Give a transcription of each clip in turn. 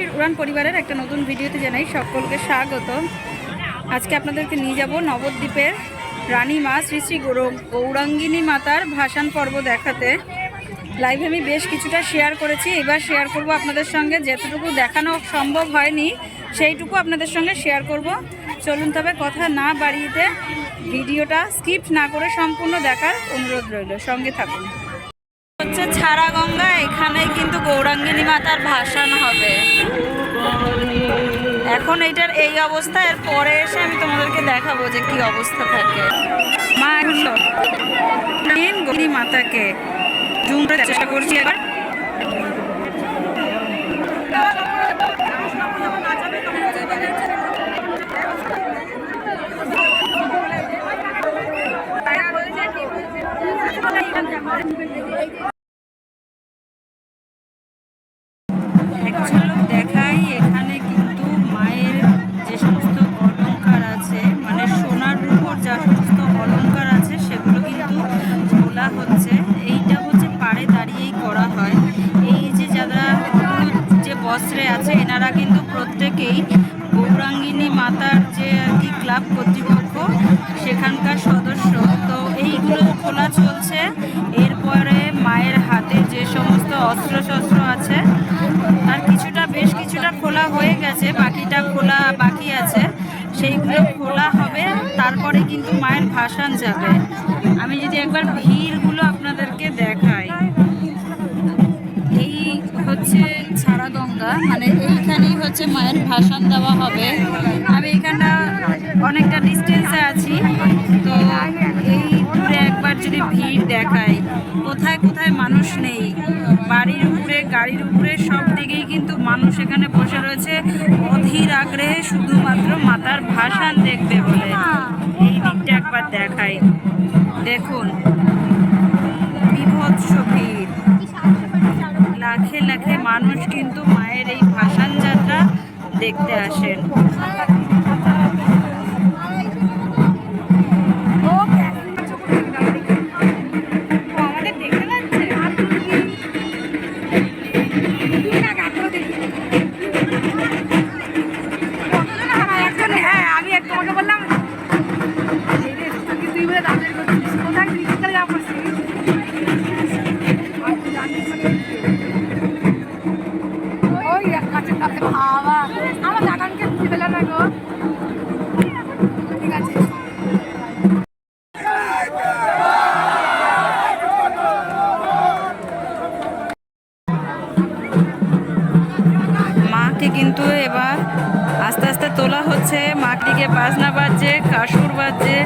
উড়ান পরিবারের একটা নতুন ভিডিওতে জানাই সকলকে স্বাগত। আজকে আপনাদেরকে নিয়ে যাব নবদ্বীপের রানী মা শ্রী শ্রী গৌর- গৌরাঙ্গিনী মাতার ভাসান পর্ব দেখাতে। লাইভে আমি বেশ কিছুটা শেয়ার করেছি, এবার শেয়ার করব আপনাদের সঙ্গে। যেতটুকু দেখানো সম্ভব হয়নি, সেইটুকু আপনাদের সঙ্গে শেয়ার করব। চলুন তবে কথা না বাড়িয়ে ভিডিওটা স্কিপ না করে সম্পূর্ণ দেখার অনুরোধ রইল। সঙ্গে থাকুন। হচ্ছে ছাড়া গঙ্গা এখানেই কিন্তু গৌরাঙ্গিনী মাতার ভাসান হবে। এখন এটার এই অবস্থা এর পরে এসে আমি তোমাদেরকে দেখাবো যে কি অবস্থা থাকে। মা মাতাকে চেষ্টা করছি এবার। এনারা কিন্তু প্রত্যেকেই গৌরাঙ্গিনী মাতার যে আর কি ক্লাব কর্তৃপক্ষ, সেখানকার সদস্য। তো এইগুলো খোলা চলছে। এরপরে মায়ের হাতে যে সমস্ত অস্ত্র অস্ত্রশস্ত্র আছে, তার কিছুটা বেশ কিছুটা খোলা হয়ে গেছে। বাকিটা খোলা বাকি আছে। সেইগুলো খোলা হবে। তারপরে কিন্তু মায়ের ভাসান যাবে। আমি যদি একবার ভিড়গুলো আপনাদেরকে দেখাই। হচ্ছে মায়ের ভাসান দেওয়া হবে। আমি এখানটা অনেকটা ডিস্টেন্সে আছি, তো এই দূরে একবার যদি ভিড় দেখায় কোথায় কোথায় মানুষ নেই, বাড়ির উপরে, গাড়ির উপরে, সব দিকেই কিন্তু মানুষ এখানে বসে রয়েছে। অধীর আগ্রহে শুধুমাত্র মাতার ভাসান দেখবে বলে এই দিকটা একবার দেখাই। দেখুন, বিভৎস ভিড়। লাখে লাখে মানুষ কিন্তু মায়ের এই দেখতে আসেন হ্যাঁ আমি তোমাকে বললাম তুই বলে দাঁড়িয়ে করছিস। আস্তে আস্তে তোলা হচ্ছে মাটিকে বাজনা বাজছে কাসুর বাজছে,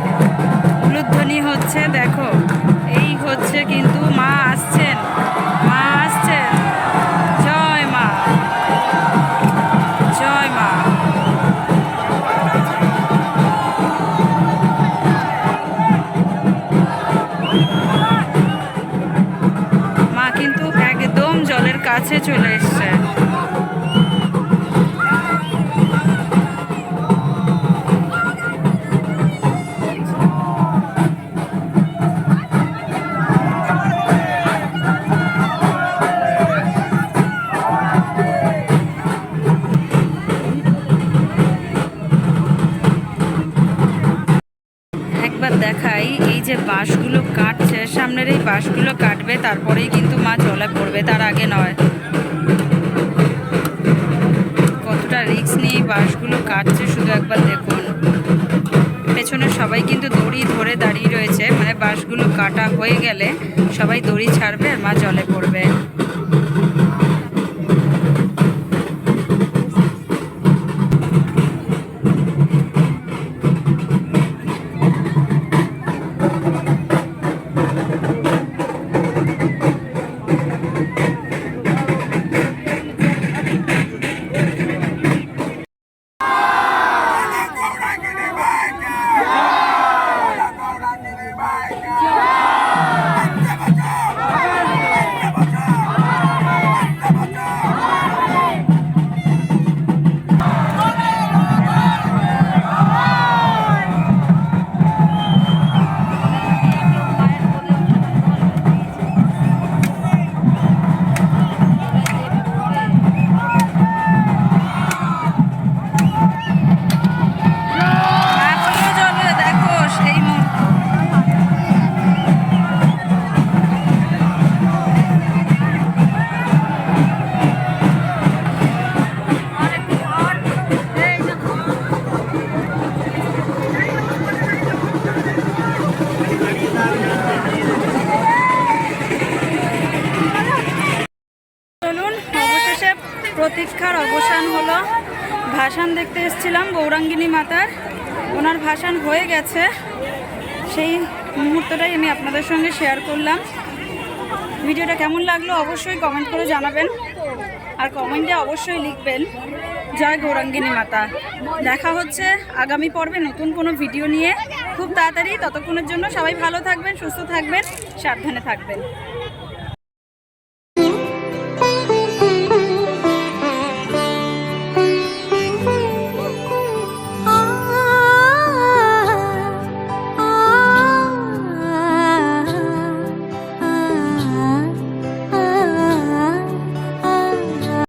উলুধ্বনি হচ্ছে, দেখো। এই হচ্ছে কিন্তু মা আসছেন মা আসছেন। জয় মা জয় মা। মা কিন্তু একদম জলের কাছে চলে এসছে। দেখাই, এই যে বাঁশগুলো কাটছে সামনের এই বাঁশগুলো কাটবে, তারপরেই কিন্তু মা জলে পড়বে, তার আগে নয়। কতটা রিস্ক নিয়ে বাঁশগুলো কাটছে, শুধু একবার দেখুন। পেছনে সবাই কিন্তু দড়ি ধরে দাঁড়িয়ে রয়েছে মানে বাঁশগুলো কাটা হয়ে গেলে সবাই দড়ি ছাড়বে আর মা জলে পড়বে। জয় প্রতীক্ষার অবসান হলো। ভাসান দেখতে এসেছিলাম, গৌরাঙ্গিনী মাতার। ওনার ভাসান হয়ে গেছে। সেই মুহূর্তটাই আমি আপনাদের সঙ্গে শেয়ার করলাম। ভিডিওটা কেমন লাগল অবশ্যই কমেন্ট করে জানাবেন। আর কমেন্টে অবশ্যই লিখবেন। জয় গৌরাঙ্গিনী মাতা। দেখা হচ্ছে আগামী পর্বে নতুন কোনো ভিডিও নিয়ে। খুব তাড়াতাড়ি ততক্ষণের জন্য সবাই ভালো থাকবেন, সুস্থ থাকবেন, সাবধানে থাকবেন।